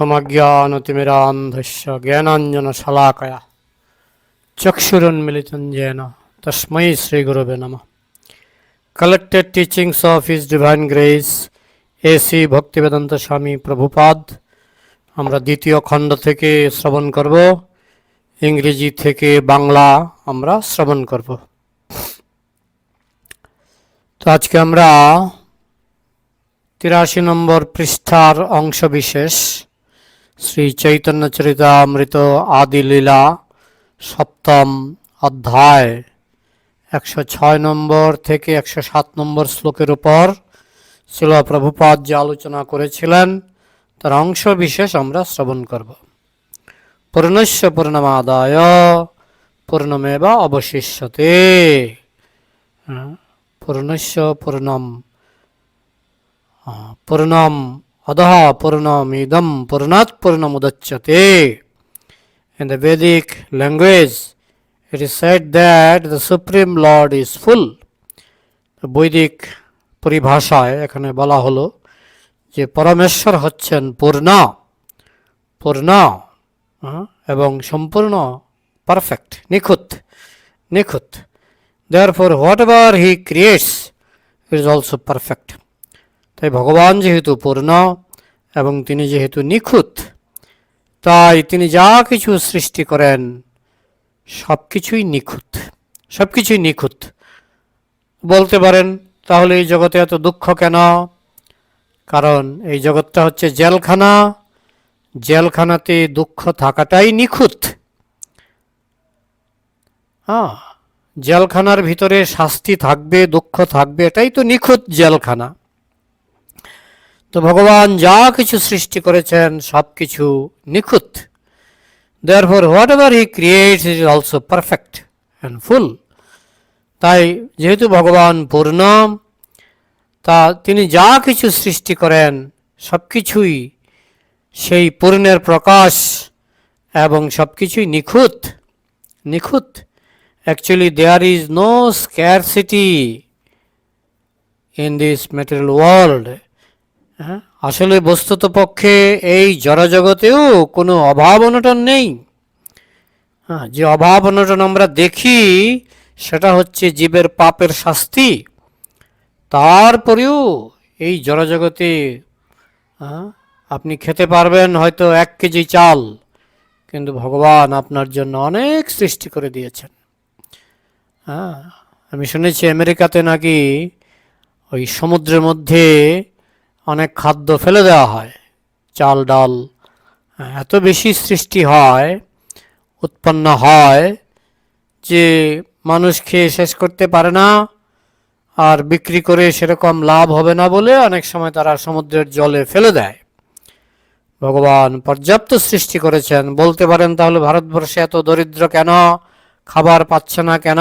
অমজ্ঞানতিমিরান্ধস্য জ্ঞানাঞ্জন শলাকয়া চক্ষুরুন্মিলিতন gen তস্মৈ শ্রীগুরুবে নম collected teachings of his divine grace A C Bhaktivedanta Swami Prabhupada আমরা দ্বিতীয় খণ্ড থেকে শ্রবণ করব। ইংরেজি থেকে বাংলা আমরা শ্রবণ করব। তো আজকে আমরা তিরাশি নম্বর পৃষ্ঠার অংশ বিশেষ শ্রী চৈতন্য চরিতামৃত আদি লীলা সপ্তম অধ্যায় একশো ছয় নম্বর থেকে একশো সাত নম্বর শ্লোকের উপর শিল প্রভুপাদ যে আলোচনা করেছিলেন, তার অংশ বিশেষ আমরা শ্রবণ করব। পূর্ণস্য পূর্ণমাদায়, পূর্ণমেবা অবশিষ্যতে। পূর্ণস্য Purnam Purnam অধঃ পূর্ণমিদম পূর্ণাৎ পূর্ণমুদচ্যতে In the Vedic language, it is said that the Supreme Lord is full. বৈদিক পরিভাষায় এখানে বলা হলো যে পরমেশ্বর হচ্ছেন পূর্ণ পূর্ণ এবং সম্পূর্ণ পারফেক্ট নিখুঁত নিখুঁত। Therefore whatever he creates is also perfect তাই ভগবান যেহেতু পূর্ণ এবং তিনি যেহেতু নিখুঁত, তাই তিনি যা কিছু সৃষ্টি করেন সব কিছুই নিখুঁত সব কিছুই নিখুঁত। বলতে পারেন, তাহলে এই জগতে এত দুঃখ কেন? কারণ এই জগৎটা হচ্ছে জেলখানা। জেলখানাতে দুঃখ থাকাটাই নিখুঁত। হ্যাঁ জেলখানার ভিতরে শাস্তি থাকবে, দুঃখ থাকবে, এটাই তো নিখুঁত জেলখানা। তো ভগবান যা কিছু সৃষ্টি করেছেন, সব কিছু নিখুঁত। Therefore whatever he creates is also perfect and full তাই যেহেতু ভগবান পূর্ণ, তা তিনি যা কিছু সৃষ্টি করেন, সব কিছুই সেই পূর্ণের প্রকাশ এবং সব কিছুই নিখুঁত। নিখুঁত। Actually there is no scarcity in this material world হ্যাঁ আসলে বস্তুত পক্ষে এই জড়জগতেও কোনো অভাব অনটন নেই। হ্যাঁ যে অভাব অনটন আমরা দেখি, সেটা হচ্ছে জীবের পাপের শাস্তি। তারপরেও এই জড়জগতে আপনি খেতে পারবেন হয়তো এক কেজি চাল, কিন্তু ভগবান আপনার জন্য অনেক সৃষ্টি করে দিয়েছেন। হ্যাঁ আমি শুনেছি আমেরিকাতে নাকি ওই সমুদ্রের মধ্যে অনেক খাদ্য ফেলে দেওয়া হয়। চাল ডাল হ্যাঁ, এত বেশি সৃষ্টি হয় উৎপন্ন হয় যে মানুষ খেয়ে শেষ করতে পারে না আর বিক্রি করে সেরকম লাভ হবে না বলে অনেক সময় তারা সমুদ্রের জলে ফেলে দেয়। ভগবান পর্যাপ্ত সৃষ্টি করেছেন। বলতে পারেন তাহলে ভারতবর্ষে এত দরিদ্র কেন? খাবার পাচ্ছে না কেন?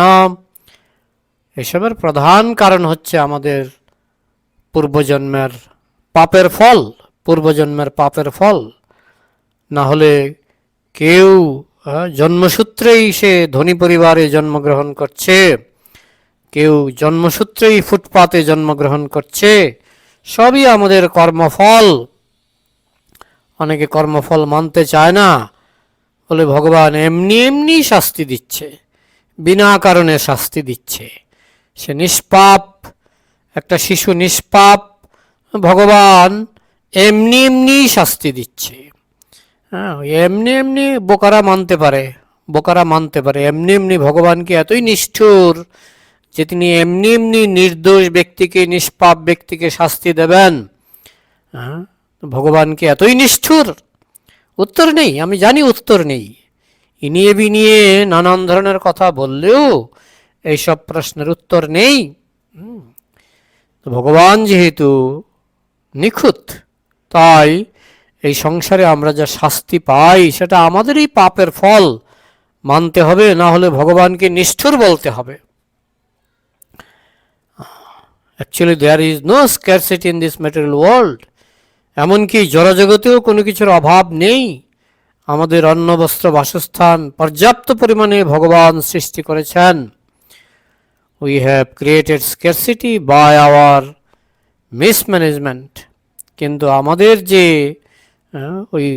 এসবের প্রধান কারণ হচ্ছে আমাদের পূর্বজন্মের পাপের ফল, পূর্বজন্মের পাপের ফল। না হলে কেউ জন্মসূত্রেই সে ধনী পরিবারে জন্মগ্রহণ করছে। কেউ জন্মসূত্রেই ফুটপাতে জন্মগ্রহণ করছে। সবই আমাদের কর্মফল। অনেকে কর্মফল মানতে চায় না। বলে ভগবান এমনি এমনি শাস্তি দিচ্ছে, বিনা কারণে শাস্তি দিচ্ছে। সে নিষ্পাপ, একটা শিশু নিষ্পাপ ভগবান এমনি এমনি শাস্তি দিচ্ছে। হ্যাঁ এমনি এমনি বোকারা মানতে পারে, বোকারা মানতে পারে। এমনি এমনি ভগবানকে এতই নিষ্ঠুর যে তিনি এমনি এমনি নির্দোষ ব্যক্তিকে, নিষ্পাপ ব্যক্তিকে শাস্তি দেবেন? হ্যাঁ ভগবানকে এতই নিষ্ঠুর? উত্তর নেই, আমি জানি উত্তর নেই। ইনিয়ে বিনিয়ে নানান ধরনের কথা বললেও এইসব প্রশ্নের উত্তর নেই। ভগবান যেহেতু নিখুঁত। তাই এই সংসারে আমরা যা শাস্তি পাই, সেটা আমাদেরই পাপের ফল। মানতে হবে, না হলে ভগবানকে নিষ্ঠুর বলতে হবে। Actually there is no scarcity in this material world এমনকি জড়জগতেও কোনো কিছুর অভাব নেই। আমাদের অন্ন বস্ত্র বাসস্থান পর্যাপ্ত পরিমাণে ভগবান সৃষ্টি করেছেন। We have created scarcity by our mismanagement কিন্তু আমাদের যে ওই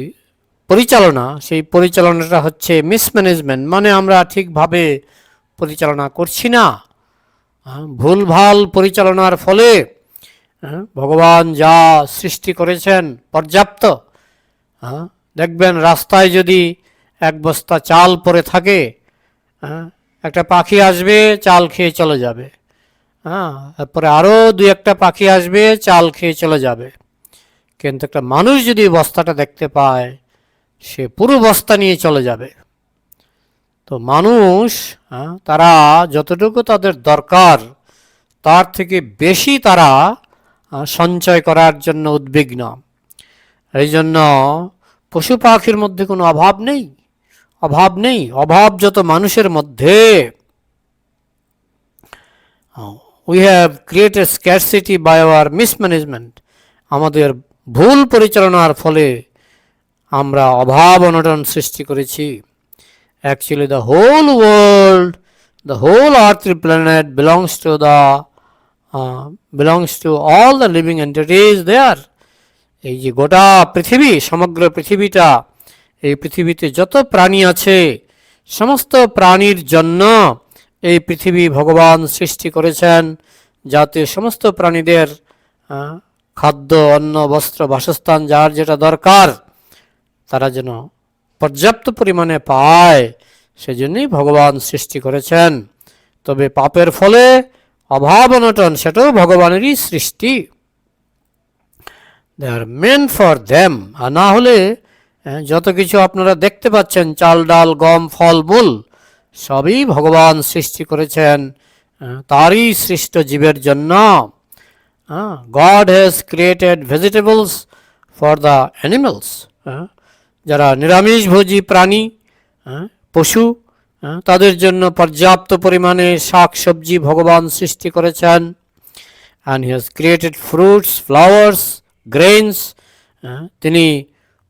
পরিচালনা, সেই পরিচালনাটা হচ্ছে মিসম্যানেজমেন্ট মানে আমরা ঠিকভাবে পরিচালনা করছি না। ভুলভাল পরিচালনার ফলে ভগবান যা সৃষ্টি করেছেন পর্যাপ্ত দেখবেন রাস্তায় যদি এক বস্তা চাল পড়ে থাকে একটা পাখি আসবে, চাল খেয়ে চলে যাবে। হ্যাঁ তারপরে আরও দুই একটা পাখি আসবে চাল খেয়ে চলে যাবে। কিন্তু একটা মানুষ যদি বস্তাটা দেখতে পায় সে পুরো বস্তা নিয়ে চলে যাবে। তো মানুষ হ্যাঁ, তারা যতটুকু তাদের দরকার তার থেকে বেশি তারা সঞ্চয় করার জন্য উদ্বিগ্ন। এই জন্য পশু পাখির মধ্যে কোনো অভাব নেই অভাব নেই অভাব যত মানুষের মধ্যে। We have created scarcity by our mismanagement আমাদের ভুল পরিচালনার ফলে আমরা অভাব অনটন সৃষ্টি করেছি। Actually the whole world the whole earth planet belongs to the belongs to all the living entities there এই যে গোটা পৃথিবী, সমগ্র পৃথিবীটা, এই পৃথিবীতে যত প্রাণী আছে, সমস্ত প্রাণীর জন্য এই পৃথিবী ভগবান সৃষ্টি করেছেন যাতে সমস্ত প্রাণীদের খাদ্য, অন্ন, বস্ত্র, বাসস্থান যার যেটা দরকার, তারা যেন পর্যাপ্ত পরিমাণে পায়, সেজন্যই ভগবান সৃষ্টি করেছেন। তবে পাপের ফলে অভাব অনটন, সেটাও ভগবানেরই সৃষ্টি। They are meant for them আর না হলে যত কিছু আপনারা দেখতে পাচ্ছেন, চাল, ডাল, গম, ফল, মূল সবই ভগবান সৃষ্টি করেছেন তারই সৃষ্ট জীবের জন্য। God has created vegetables for the animals যারা নিরামিষভোজী প্রাণী পশু তাদের জন্য পর্যাপ্ত পরিমাণে শাক সবজি ভগবান সৃষ্টি করেছেন। And he has created fruits flowers grains তিনি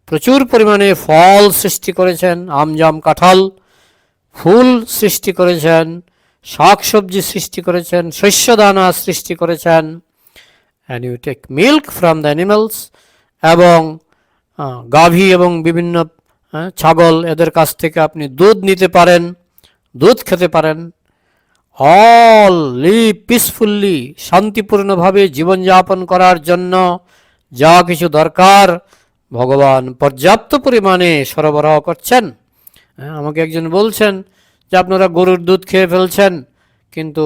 প্রচুর পরিমাণে ফল সৃষ্টি করেছেন আমজাম কাঁঠাল। ফুল সৃষ্টি করেছেন, শাক সবজি সৃষ্টি করেছেন, শস্যদানা সৃষ্টি করেছেন and you take milk from the animals এবং গাভী এবং বিভিন্ন ছাগল এদের কাছ থেকে আপনি দুধ নিতে পারেন, দুধ খেতে পারেন। অল লিভ পিসফুল্লি শান্তিপূর্ণভাবে জীবনযাপন করার জন্য যা কিছু দরকার, ভগবান পর্যাপ্ত পরিমাণে সরবরাহ করছেন। হ্যাঁ, আমাকে একজন বলছেন যে আপনারা গরুর দুধ খেয়ে ফেলছেন কিন্তু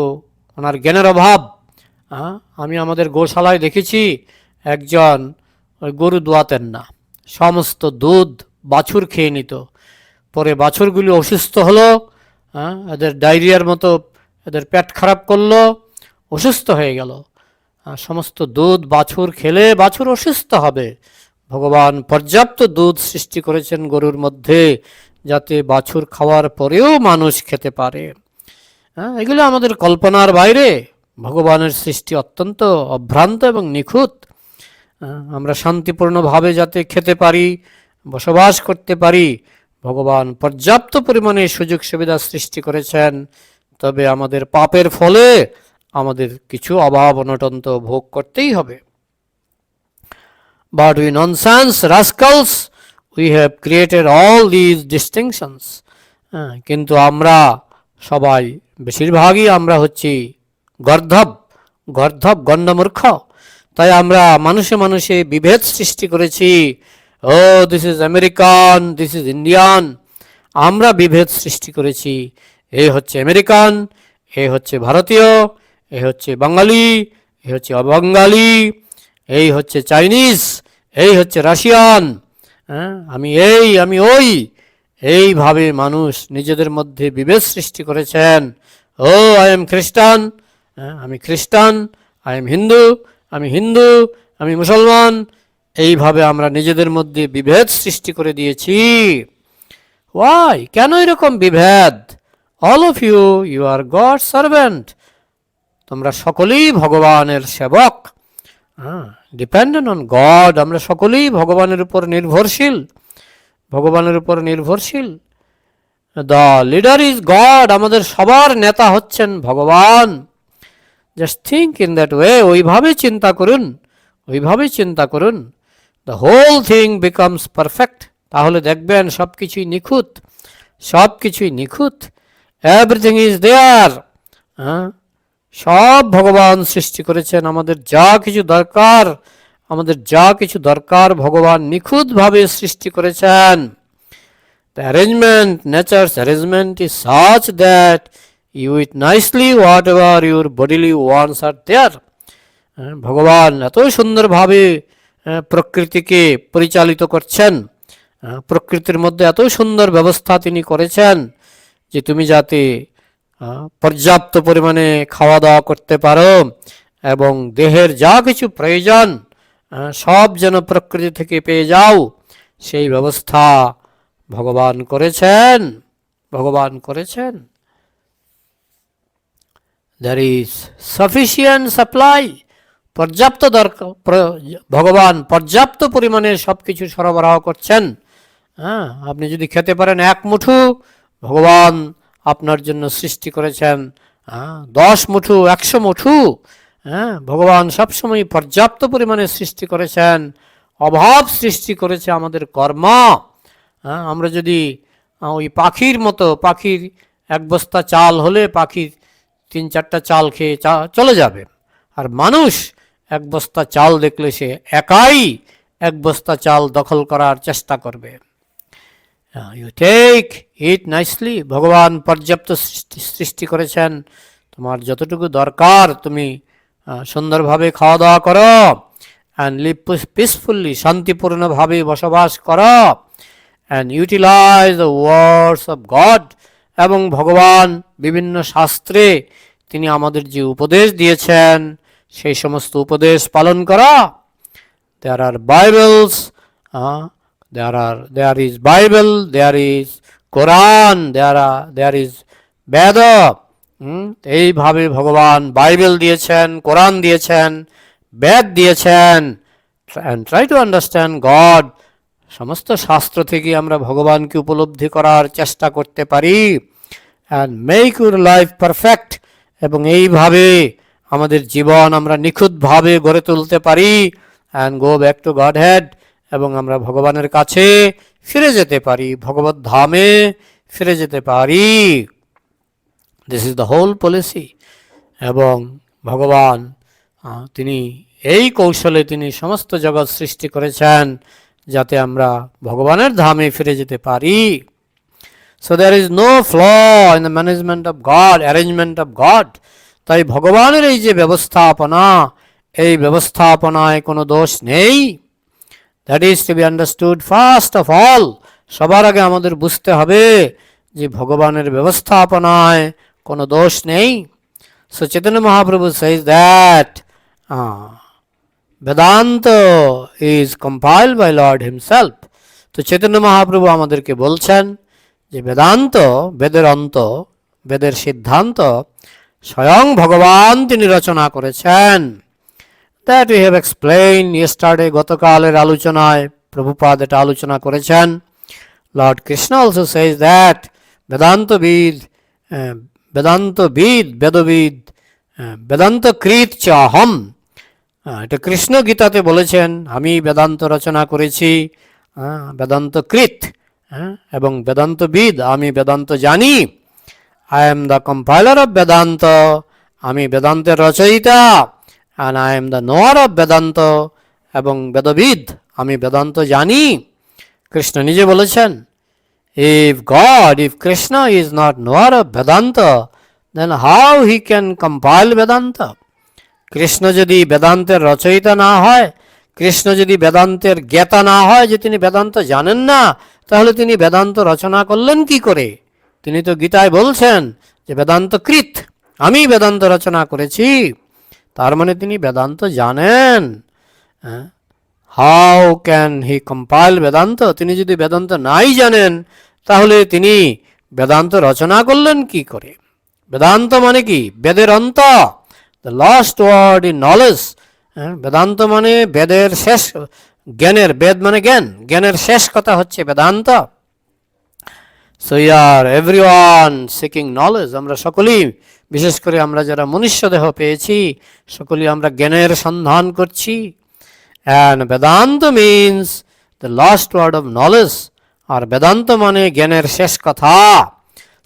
ওনার জ্ঞানের অভাব। হ্যাঁ, আমি আমাদের গোশালায় দেখেছি একজন ওই গরু দোয়াতেন না। সমস্ত দুধ বাছুর খেয়ে নিত। পরে বাছুরগুলি অসুস্থ হলো হ্যাঁ, এদের ডায়রিয়ার মতো এদের পেট খারাপ করল অসুস্থ হয়ে গেল। সমস্ত দুধ বাছুর খেলে বাছুর অসুস্থ হবে। ভগবান পর্যাপ্ত দুধ সৃষ্টি করেছেন গরুর মধ্যে। যাতে বাছুর খাওয়ার পরেও মানুষ খেতে পারে। হ্যাঁ এগুলো আমাদের কল্পনার বাইরে। ভগবানের সৃষ্টি অত্যন্ত অভ্রান্ত এবং নিখুঁত। হ্যাঁ, আমরা শান্তিপূর্ণভাবে যাতে খেতে পারি বসবাস করতে পারি ভগবান পর্যাপ্ত পরিমাণে সুযোগ সুবিধা সৃষ্টি করেছেন তবে আমাদের পাপের ফলে আমাদের কিছু অভাব অনটন তো ভোগ করতেই হবে। But we nonsense rascals, we have created all these distinctions হ্যাঁ, কিন্তু আমরা সবাই বেশিরভাগই আমরা হচ্ছি গর্ধব গর্ধব গণ্ডমূর্খ তাই আমরা মানুষে মানুষে বিভেদ সৃষ্টি করেছি। ও this is American this is Indian আমরা বিভেদ সৃষ্টি করেছি। এ হচ্ছে আমেরিকান এ হচ্ছে ভারতীয় এ হচ্ছে বাঙালি এ হচ্ছে অবাঙ্গালি এই হচ্ছে চাইনিজ এই হচ্ছে রাশিয়ান হ্যাঁ? আমি এই, আমি ওই। এইভাবে মানুষ নিজেদের মধ্যে বিভেদ সৃষ্টি করেছেন। ও আই এম খ্রিস্টান আমি খ্রিস্টান। I am Hindu. আমি হিন্দু। আমি মুসলমান। এইভাবে আমরা নিজেদের মধ্যে বিভেদ সৃষ্টি করে দিয়েছি। ওয়াই কেন এরকম বিভেদ? All of you you are God servant তোমরা সকলেই ভগবানের সেবক। ডিপেন্ডেন্ট অন গড আমরা সকলেই ভগবানের উপর নির্ভরশীল। ভগবানের উপর নির্ভরশীল। দ্য লিডার ইজ গড আমাদের সবার নেতা হচ্ছেন ভগবান। Just think in that way ওইভাবে চিন্তা করুন, ওইভাবে চিন্তা করুন। The whole thing becomes perfect তাহলে দেখবেন সব কিছুই নিখুঁত সব কিছুই নিখুঁত। এভরিথিং ইজ দেয়ার হ্যাঁ সব ভগবান সৃষ্টি করেছেন। আমাদের যা কিছু দরকার আমাদের যা কিছু দরকার ভগবান নিখুঁতভাবে সৃষ্টি করেছেন। The arrangement, nature's arrangement is such that you eat nicely whatever your bodily wants are there. হ্যাঁ, ভগবান এত সুন্দরভাবে প্রকৃতিকে পরিচালিত করছেন। আহ, প্রকৃতির মধ্যে এত সুন্দর ব্যবস্থা তিনি করেছেন যে তুমি যাতে পর্যাপ্ত পরিমাণে খাওয়া দাওয়া করতে পারো এবং দেহের যা কিছু প্রয়োজন আহ, সব যেন প্রকৃতি থেকে পেয়ে যাও সেই ব্যবস্থা ভগবান করেছেন ভগবান করেছেন। দ্যার ইজ সাফিসিয়েন্ট সাপ্লাই পর্যাপ্ত দরকার ভগবান পর্যাপ্ত পরিমাণে সব কিছু সরবরাহ করছেন। হ্যাঁ আপনি যদি খেতে পারেন এক মুঠো ভগবান আপনার জন্য সৃষ্টি করেছেন। হ্যাঁ দশ মুঠু, একশো মুঠো হ্যাঁ ভগবান সবসময় পর্যাপ্ত পরিমাণে সৃষ্টি করেছেন, অভাব সৃষ্টি করেছে আমাদের কর্ম। হ্যাঁ আমরা যদি ওই পাখির মতো, পাখির এক বস্তা চাল হলে পাখির তিন চারটা চাল খেয়ে চা- চলে যাবে। আর মানুষ এক বস্তা চাল দেখলে সে একাই এক বস্তা চাল দখল করার চেষ্টা করবে। ইউ টেক ইট নাইসলি ভগবান পর্যাপ্ত সৃষ্টি করেছেন। তোমার যতটুকু দরকার তুমি সুন্দরভাবে খাওয়া দাওয়া করো অ্যান্ড লিভ পিসফুল্লি শান্তিপূর্ণভাবে বসবাস করো and utilize the words of God এবং ভগবান বিভিন্ন শাস্ত্রে তিনি আমাদের যে উপদেশ দিয়েছেন সেই সমস্ত উপদেশ পালন করা। Are bibles uh, there are there is bible there is quran there are there is বেদ হুম, এইভাবে ভগবান বাইবেল দিয়েছেন কোরআন দিয়েছেন বেদ দিয়েছেন। And try to understand god সমস্ত শাস্ত্র থেকে আমরা ভগবানকে উপলব্ধি করার চেষ্টা করতে পারি। And make your life perfect এবং এইভাবে আমাদের জীবন আমরা নিখুঁতভাবে গড়ে তুলতে পারি। And go back to Godhead এবং আমরা ভগবানের কাছে ফিরে যেতে পারি, ভগবত ধামে ফিরে যেতে পারি। This is the whole policy এবং ভগবান তিনি এই কৌশলে তিনি সমস্ত জগৎ সৃষ্টি করেছেন যাতে আমরা ভগবানের ধামে ফিরে যেতে পারি। So there is no flaw in the management of God arrangement of God তাই ভগবানের এই যে ব্যবস্থাপনা, এই ব্যবস্থাপনায় কোনো দোষ নেই। That is to be understood first of all সবার আগে আমাদের বুঝতে হবে যে ভগবানের ব্যবস্থাপনায় কোনো দোষ নেই। So Chaitanya Mahaprabhu that uh, Vedanta is compile by Lord himself তো চৈতন্য মহাপ্রভু আমাদেরকে বলছেন যে বেদান্ত বেদের অন্ত বেদের সিদ্ধান্ত স্বয়ং ভগবান তিনি রচনা করেছেন। That we have explain yesterday গতকালের আলোচনায় প্রভুপাদ এটা আলোচনা করেছেন। Lord Krishna also says that বেদান্তবিদ বেদান্তবিদ, বেদবিদ বেদান্তকৃত চ অহম। এটা কৃষ্ণ গীতাতে বলেছেন, আমি বেদান্ত রচনা করেছি বেদান্তকৃত এবং বেদান্তবিদ, আমি বেদান্ত জানি। I am the compiler of Vedanta, আমি বেদান্তের রচয়িতা। And I am the knower of Vedanta এবং বেদবিদ, আমি বেদান্ত জানি। কৃষ্ণ নিজে বলেছেন if God if Krishna is not knower of Vedanta then how he can compile Vedanta? Krishna যদি বেদান্তের রচয়িতা না হয়, কৃষ্ণ যদি বেদান্তের জ্ঞাতা না হয় যে তিনি বেদান্ত জানেন না, তাহলে তিনি বেদান্ত রচনা করলেন কি করে? তিনি তো গীতায় বলছেন যে বেদান্ত কৃত আমি বেদান্ত রচনা করেছি। তার মানে তিনি বেদান্ত জানেন। How can he compile Vedanta? তিনি যদি বেদান্ত নাই জানেন, তাহলে তিনি বেদান্ত রচনা করলেন কি করে? বেদান্ত মানে কি? বেদের অন্ত। The last word in knowledge Vedanta মানে বেদের শেষ, জ্ঞানের বেদ মানে জ্ঞান। জ্ঞানের শেষ কথা হচ্ছে Vedanta. So yeah every one seeking knowledge আমরা সকলেই বিশেষ করে আমরা যারা মনুষ্য দেহ পেয়েছি সকলেই আমরা জ্ঞানের সন্ধান করছি। And Vedanta means the last word of knowledge আর বেদান্ত মানে জ্ঞানের শেষ কথা।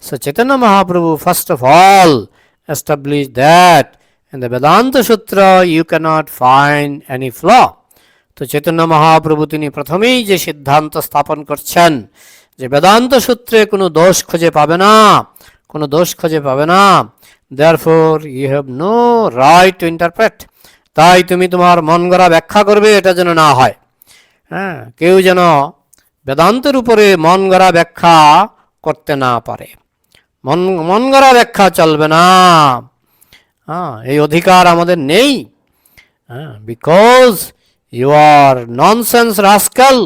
So Chaitanya Mahaprabhu first of all establish that in the Vedanta Sutra you cannot find any flaw তো চৈতন্য মহাপ্রভু তিনি প্রথমেই যে সিদ্ধান্ত স্থাপন করছেন, যে বেদান্ত সূত্রে কোনো দোষ খুঁজে পাবে না, কোনো দোষ খুঁজে পাবে না therefore you have no right to interpret তাই তুমি তোমার মন গড়া ব্যাখ্যা করবে এটা যেন না হয়। হ্যাঁ কেউ যেন বেদান্তের উপরে মন গড়া ব্যাখ্যা করতে না পারে। মন মন গড়া ব্যাখ্যা চলবে না। হ্যাঁ এই অধিকার আমাদের নেই। হ্যাঁ because you are nonsense rascal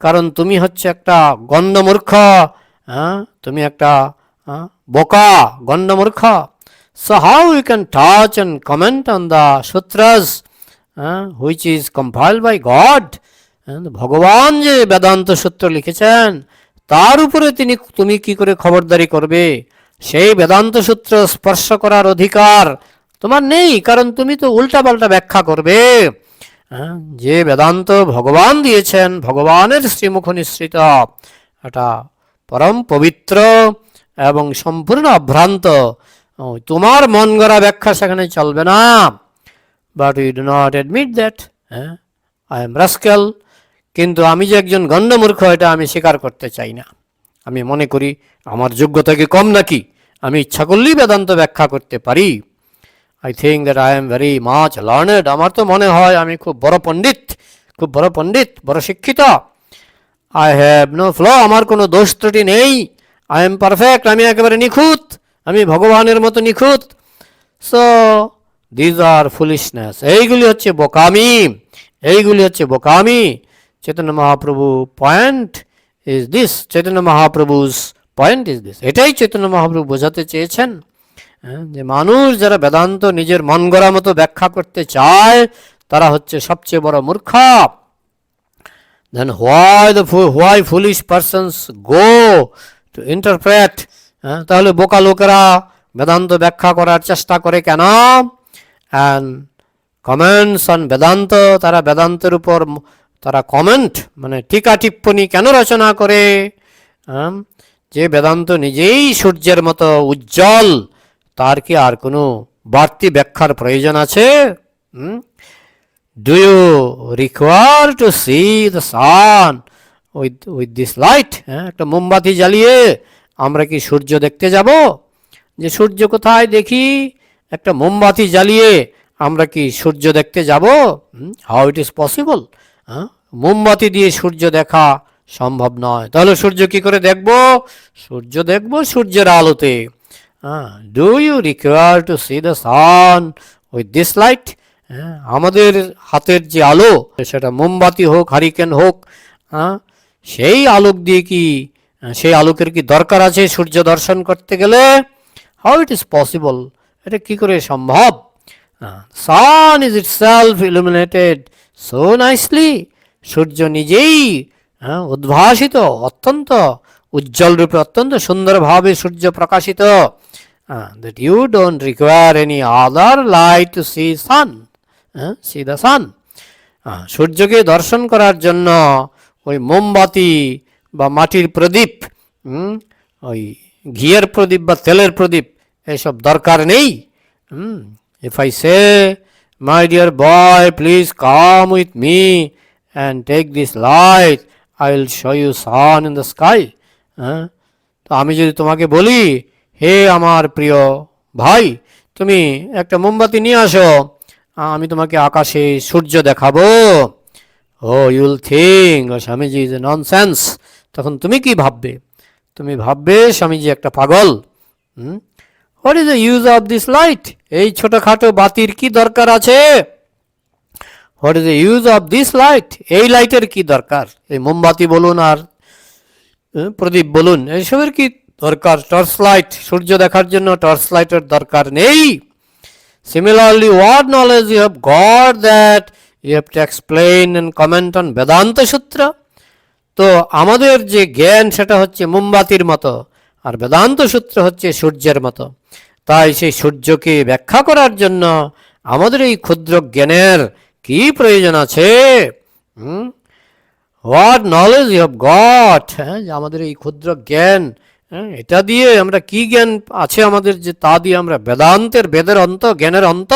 কারণ তুমি হচ্ছে একটা গণ্ডমূর্খ হ্যাঁ তুমি একটা হ্যাঁ, বোকা গণ্ডমূর্খ so how you can touch and comment on the sutras which is compile by God ভগবান যে বেদান্ত সূত্র লিখেছেন, তার উপরে তিনি তুমি কি করে খবরদারি করবে? সেই বেদান্ত সূত্র স্পর্শ করার অধিকার তোমার নেই, কারণ তুমি তো উল্টাপাল্টা ব্যাখ্যা করবে। যে বেদান্ত ভগবান দিয়েছেন, ভগবানের শ্রীমুখ নিঃসৃত। এটা পরম পবিত্র এবং সম্পূর্ণ অভ্রান্ত তোমার মন গড়া ব্যাখ্যা সেখানে চলবে না। But you do not admit that হ্যাঁ? আই এম রাস্কেল কিন্তু আমি যে একজন গণ্ডমূর্খ, এটা আমি স্বীকার করতে চাই না। আমি মনে করি, আমার যোগ্যতা কি কম নাকি? আমি ইচ্ছা করলেই বেদান্ত ব্যাখ্যা করতে পারি। I think that I am very much learned আমার তো মনে হয়, আমি খুব বড় পণ্ডিত, খুব বড় পণ্ডিত, বড় শিক্ষিত। আই হ্যাভ নো ফ্ল আমার কোনো দোষ ত্রুটি নেই। আই এম পারফেক্ট আমি একেবারে নিখুঁত। আমি ভগবানের মতো নিখুঁত। সো দিজ আর ফুলিশনেস এইগুলি হচ্ছে বোকামি। এইগুলি হচ্ছে বোকামি। Chaitanya Mahaprabhu point is this Chaitanya Mahaprabhu's point is this এটাই চৈতন্য মহাপ্রভু বোঝাতে চেয়েছেন। হ্যাঁ, যে মানুষ যারা বেদান্ত নিজের মন গড়া মতো ব্যাখ্যা করতে চায় তারা হচ্ছে সবচেয়ে বড় মূর্খ। Why the fo- why foolish persons go to interpret হ্যাঁ, তাহলে বোকা লোকেরা বেদান্ত ব্যাখ্যা করার চেষ্টা করে কেন? অ্যান্ড কমেন্টস অন বেদান্ত তারা বেদান্তের উপর তারা কমেন্ট মানে টিকা টিপ্পণী কেন রচনা করে? হ্যাঁ, যে বেদান্ত নিজেই সূর্যের মতো উজ্জ্বল তার কি আর কোনো বাড়তি ব্যাখ্যার প্রয়োজন আছে? Hmm? Do you require to see the sun with this light হ্যাঁ? একটা মোমবাতি জ্বালিয়ে আমরা কি সূর্য দেখতে যাব? যে সূর্য কোথায় দেখি? একটা মোমবাতি জ্বালিয়ে আমরা কি সূর্য দেখতে যাব? হাউ ইট ইজ পসিবল মোমবাতি দিয়ে সূর্য দেখা সম্ভব নয়। তাহলে সূর্য কি করে দেখব? সূর্য দেখব সূর্যের আলোতে। Do you require to see the sun with this light আমাদের হাতের যে আলো, সেটা মোমবাতি হোক হারিকেন হোক সেই আলোক দিয়ে কি সেই আলোকের কি দরকার আছে সূর্য দর্শন করতে গেলে? হাউ ইট ইজ পসিবল এটা কি করে সম্ভব? Sun is itself illuminated so nicely সূর্য নিজেই উদ্ভাসিত, অত্যন্ত, উজ্জ্বল রূপে অত্যন্ত সুন্দরভাবে সূর্য প্রকাশিত that you don't require any other light to see sun see the sun সূর্যকে দর্শন করার জন্য ওই মোমবাতি বা মাটির প্রদীপ হুম, ওই ঘিয়ের প্রদীপ বা তেলের প্রদীপ এসব দরকার নেই if I say my dear boy please come with me and take this light I will show you sun in the sky হ্যাঁ। তো আমি যদি তোমাকে বলি হে আমার প্রিয় ভাই তুমি একটা মোমবাতি নিয়ে আসো আমি তোমাকে আকাশে সূর্য দেখাবো। ও you'll think Swamiji is a nonsense তখন তুমি কি ভাববে? তুমি ভাববে, স্বামীজি একটা পাগল। হুম? What is the use of this light এই ছোটখাটো বাতির কি দরকার আছে? What is the use of this light এই লাইটের কি দরকার? এই মোমবাতি বলুন আর প্রদীপ বলুন, এইসবের কি দরকার? টর্চ লাইট সূর্য দেখার জন্য টর্চ লাইটের দরকার নেই। Similarly what knowledge you have God that you have to explain and comment on Vedanta Sutra? তো আমাদের যে জ্ঞান সেটা হচ্ছে মোমবাতির মতো, আর বেদান্ত সূত্র হচ্ছে সূর্যের মতো। তাই সেই সূর্যকে ব্যাখ্যা করার জন্য আমাদের এই ক্ষুদ্র জ্ঞানের কি প্রয়োজন আছে? What knowledge you have got হ্যাঁ যে আমাদের এই ক্ষুদ্র জ্ঞান হ্যাঁ এটা দিয়ে আমরা কি জ্ঞান আছে আমাদের যে তা দিয়ে আমরা বেদান্তের বেদের অন্ত, জ্ঞানের অন্ত,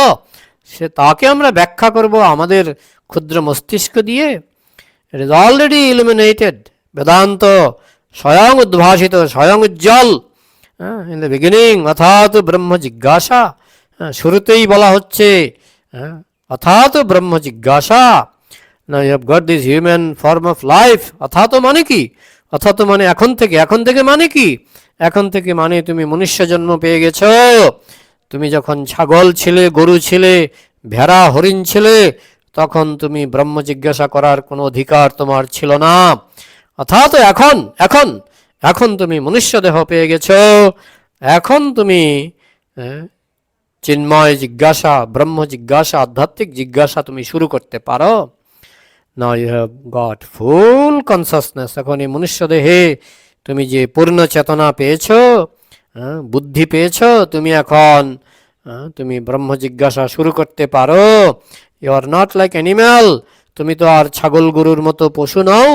সে তাকে আমরা ব্যাখ্যা করব আমাদের ক্ষুদ্র মস্তিষ্ক দিয়ে। It is already illuminated Vedanta স্বয়ং উদ্ভাসিত স্বয়ং উজ্জ্বল ইন দ্য বিগিনিং অর্থাৎ ব্রহ্ম জিজ্ঞাসা হ্যাঁ, শুরুতেই বলা হচ্ছে হ্যাঁ, অর্থাৎ ব্রহ্ম জিজ্ঞাসা না you have got this human form of life অর্থাৎ মানে কি অর্থাৎ মানে এখন থেকে এখন থেকে মানে কি এখন থেকে মানে তুমি মনুষ্য জন্ম পেয়ে গেছো তুমি যখন ছাগল ছিলে গরু ছিলে ভেড়া হরিণ ছিলে তখন তুমি ব্রহ্ম জিজ্ঞাসা করার কোনো অধিকার তোমার ছিল না। অর্থাৎ এখন এখন এখন তুমি মনুষ্য দেহ পেয়ে গেছো। এখন তুমি চিন্ময় জিজ্ঞাসা, ব্রহ্ম জিজ্ঞাসা, আধ্যাত্মিক জিজ্ঞাসা তুমি শুরু করতে পারো। Now you have got full consciousness এখন এই মনুষ্য দেহে তুমি যে পূর্ণ চেতনা পেয়েছ বুদ্ধি পেয়েছ, তুমি এখন তুমি ব্রহ্ম জিজ্ঞাসা শুরু করতে পারো। You are not like animal তুমি তো আর ছাগল গরুর মতো পশু নও।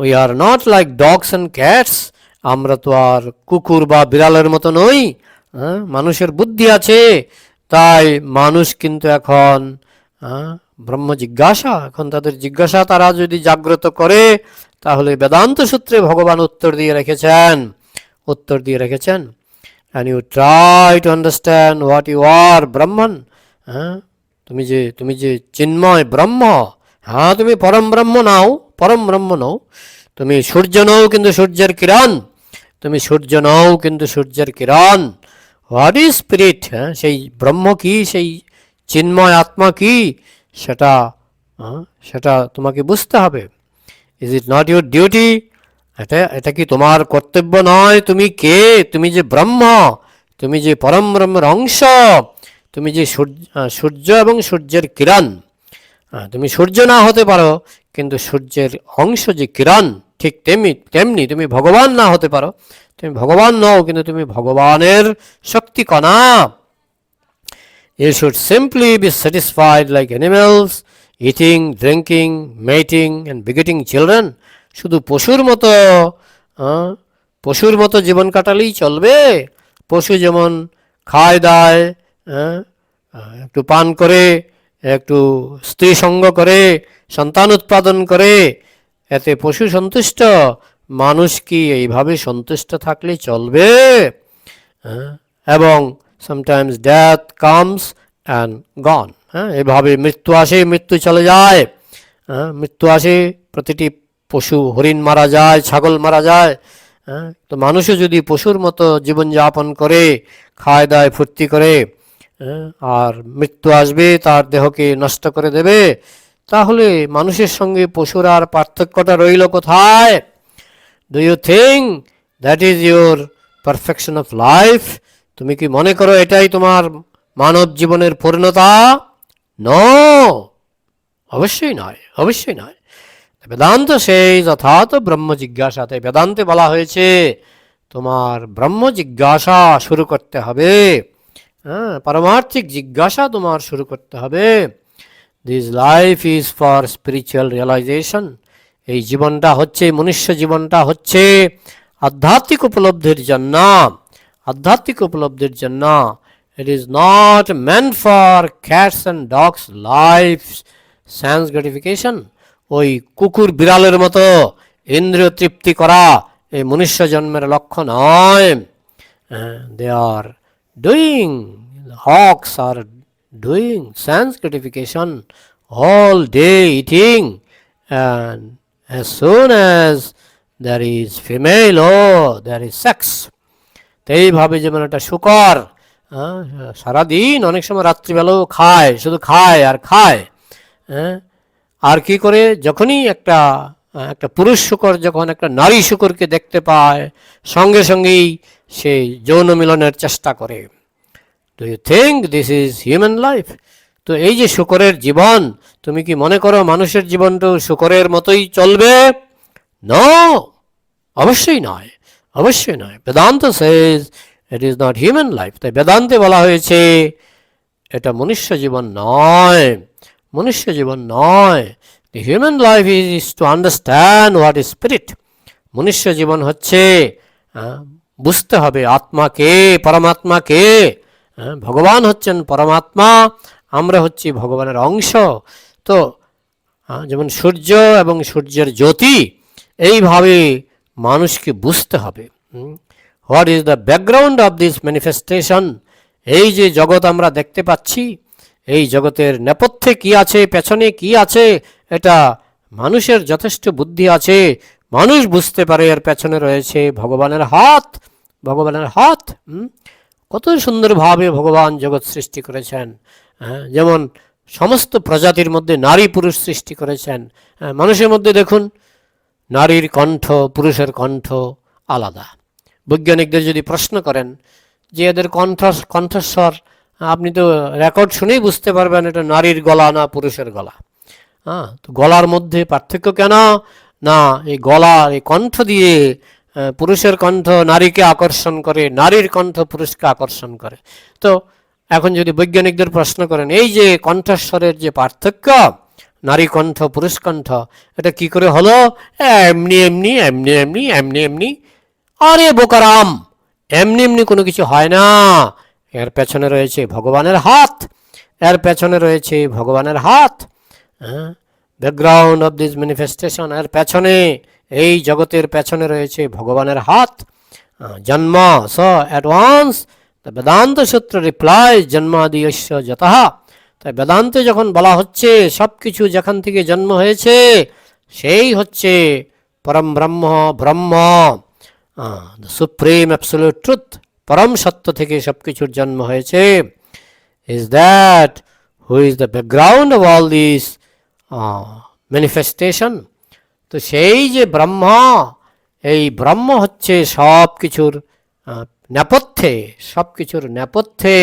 We are not like dogs and cats আমরা তো আর কুকুর বা বিড়ালের মতো নই। মানুষের বুদ্ধি আছে। তাই মানুষ কিন্তু এখন ব্রহ্ম জিজ্ঞাসা। এখন তাদের জিজ্ঞাসা তারা যদি জাগ্রত করে, তাহলে বেদান্ত সূত্রে ভগবান উত্তর দিয়ে রেখেছেন। উত্তর দিয়ে রেখেছেন। And you try to understand what you are Brahman হ্যাঁ তুমি যে তুমি যে চিন্ময় ব্রহ্ম হ্যাঁ তুমি পরম ব্রহ্ম নাও, পরম ব্রহ্ম নও। তুমি সূর্য নও কিন্তু সূর্যের কিরণ, তুমি সূর্য নও কিন্তু সূর্যের কিরণ। হোয়াট ইজ স্পিরিট হ্যাঁ সেই ব্রহ্ম কি, সেই চিন্ময় আত্মা কি, সেটা সেটা তোমাকে বুঝতে হবে। Is it not your duty এটা এটা কি তোমার কর্তব্য নয়? তুমি কে? তুমি যে ব্রহ্ম, তুমি যে পরম ব্রহ্মের অংশ তুমি যে সূর্য সূর্য এবং সূর্যের কিরণ তুমি সূর্য না হতে পারো কিন্তু সূর্যের অংশ যে কিরণ ঠিক তেমনি তেমনি তুমি ভগবান না হতে পারো। তুমি ভগবান নও কিন্তু তুমি ভগবানের শক্তি কণা। You should simply be satisfied like animals, eating, drinking, mating and begetting children. শুধু পশুর মতো পশুর মতো জীবন কাটালেই চলবে। পশু যেমন খায় দায় হ্যাঁ, একটু পান করে একটু স্ত্রী সঙ্গ করে সন্তান উৎপাদন করে এতে পশু সন্তুষ্ট মানুষ কি এইভাবে সন্তুষ্ট থাকলে চলবে? হ্যাঁ, এবং sometimes death comes and gone হ্যাঁ? এভাবে মৃত্যু আসে মৃত্যু চলে যায় হ্যাঁ? মৃত্যু আসে প্রতিটি পশু হরিণ মারা যায় ছাগল মারা যায় হ্যাঁ? তো মানুষও যদি পশুর মতো জীবনযাপন করে খায় দায় ফুর্তি করে আর মৃত্যু আসবে, তার দেহকে নষ্ট করে দেবে। তাহলে মানুষের সঙ্গে পশুর আর পার্থক্যটা রইল কোথায়? Do you think that is your perfection of life তুমি কি মনে করো এটাই তোমার মানব জীবনের পূর্ণতা? ন অবশ্যই নয় অবশ্যই নয়। বেদান্ত সেই যথার্থ ব্রহ্ম জিজ্ঞাসাতে বেদান্তে বলা হয়েছে, তোমার ব্রহ্ম জিজ্ঞাসা শুরু করতে হবে। হ্যাঁ পারমার্থিক জিজ্ঞাসা তোমার শুরু করতে হবে। This life is for spiritual realisation এই জীবনটা হচ্ছে মনুষ্য জীবনটা হচ্ছে আধ্যাত্মিক উপলব্ধির জন্য। আধ্যাত্মিক উপলব্ধির জন্য। It is not meant for cats and dogs life sense gratification ওই কুকুর বিড়ালের মতো ইন্দ্রিয় তৃপ্তি করা এই মনুষ্য জন্মের লক্ষ্য নয়। They are doing hogs are doing sense gratification all day eating and as soon as there is female oh there is sex তো এইভাবে যেমন একটা শুকর হ্যাঁ, সারাদিন অনেক সময় রাত্রিবেলাও খায় শুধু খায় আর খায় হ্যাঁ আর কি করে যখনই একটা একটা পুরুষ শুকর যখন একটা নারী শুকরকে দেখতে পায়, সঙ্গে সঙ্গেই সে যৌন মিলনের চেষ্টা করে। Do you think this is human life তো এই যে শুকরের জীবন, তুমি কি মনে করো মানুষের জীবনটাও শুকরের মতোই চলবে? ন অবশ্যই নয় অবশ্যই নয়। Vedanta says it is not human life তাই বেদান্তে বলা হয়েছে, এটা মনুষ্য জীবন নয়, মনুষ্য জীবন নয়। Human life is is to understand what is spirit মনুষ্য জীবন হচ্ছে বুঝতে হবে আত্মাকে পরমাত্মাকে ভগবান হচ্ছেন পরমাত্মা আমরা হচ্ছি ভগবানের অংশ তো যেমন সূর্য এবং সূর্যের জ্যোতি এইভাবে মানুষকে বুঝতে হবে what is the background of this manifestation এই যে জগৎ আমরা দেখতে পাচ্ছি এই জগতের নেপথ্যে কি আছে পেছনে কি আছে এটা মানুষের যথেষ্ট বুদ্ধি আছে। মানুষ বুঝতে পারে এর পেছনে রয়েছে ভগবানের হাত। ভগবানের হাত? কত সুন্দরভাবে ভগবান জগৎ সৃষ্টি করেছেন। হ্যাঁ, যেমন সমস্ত প্রজাতির মধ্যে নারী পুরুষ সৃষ্টি করেছেন। হ্যাঁ, মানুষের মধ্যে দেখুন নারীর কণ্ঠ পুরুষের কণ্ঠ আলাদা। বৈজ্ঞানিকদের যদি প্রশ্ন করেন যে এদের কণ্ঠ কণ্ঠস্বর আপনি তো রেকর্ড শুনেই বুঝতে পারবেন এটা নারীর গলা না পুরুষের গলা। হ্যাঁ? তো গলার মধ্যে পার্থক্য কেন? না, এই গলা এই কণ্ঠ দিয়ে পুরুষের কণ্ঠ নারীকে আকর্ষণ করে, নারীর কণ্ঠ পুরুষকে আকর্ষণ করে। তো এখন যদি বৈজ্ঞানিকদের প্রশ্ন করেন, এই যে কণ্ঠস্বরের যে পার্থক্য, নারী কণ্ঠ, পুরুষ কণ্ঠ, এটা কি করে হলো? এমনি এমনি এমনি এমনি এমনি এমনি। আরে বোকারাম, এমনি এমনি কোনো কিছু হয় না। এর পেছনে রয়েছে ভগবানের হাত, এর পেছনে রয়েছে ভগবানের হাত। ব্যাকগ্রাউন্ড অফ দিস ম্যানিফেস্টেশন এর পেছনে, এই জগতের পেছনে রয়েছে ভগবানের হাত। জন্ম, স অ্যাডভান্স দ্য বেদান্ত সূত্র রিপ্লাই জন্মাদিয়স্য যতঃ। তাই বেদান্তে যখন বলা হচ্ছে সব কিছু যেখান থেকে জন্ম হয়েছে, সেই হচ্ছে পরম ব্রহ্ম ব্রহ্ম। সুপ্রিম অ্যাবসোলিউট ট্রুথ পরম সত্য থেকে সব কিছুর জন্ম হয়েছে। Is that who is the background of all this manifestation তো সেই যে ব্রহ্ম এই ব্রহ্ম হচ্ছে সব কিছুর নেপথ্যে সব কিছুর নেপথ্যে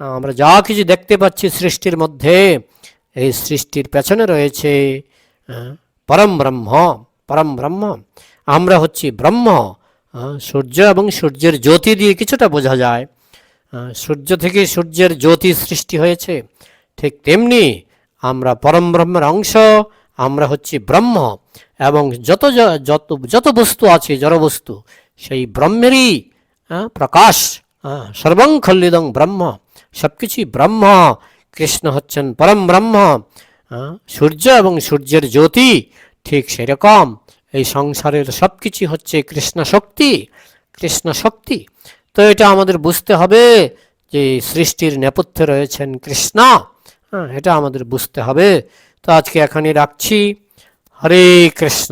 আমরা যা কিছু দেখতে পাচ্ছি সৃষ্টির মধ্যে এই সৃষ্টির পেছনে রয়েছে পরম ব্রহ্ম পরম ব্রহ্ম আমরা হচ্ছি ব্রহ্ম সূর্য এবং সূর্যের জ্যোতি দিয়ে কিছুটা বোঝা যায় সূর্য থেকে সূর্যের জ্যোতি সৃষ্টি হয়েছে ঠিক তেমনি আমরা পরম ব্রহ্মের অংশ, আমরা হচ্ছি ব্রহ্ম এবং যত যত যত বস্তু আছে জড়বস্তু সেই ব্রহ্মেরই প্রকাশ সর্বং ব্রহ্ম সব কিছুই ব্রহ্ম। কৃষ্ণ হচ্ছেন পরম ব্রহ্ম সূর্য এবং সূর্যের জ্যোতি ঠিক সেরকম। এই সংসারের সব কিছু হচ্ছে কৃষ্ণ শক্তি কৃষ্ণ শক্তি। তো এটা আমাদের বুঝতে হবে যে সৃষ্টির নেপথ্যে রয়েছেন কৃষ্ণ। হ্যাঁ এটা আমাদের বুঝতে হবে। তো আজকে এখানে রাখছি। হরে কৃষ্ণ।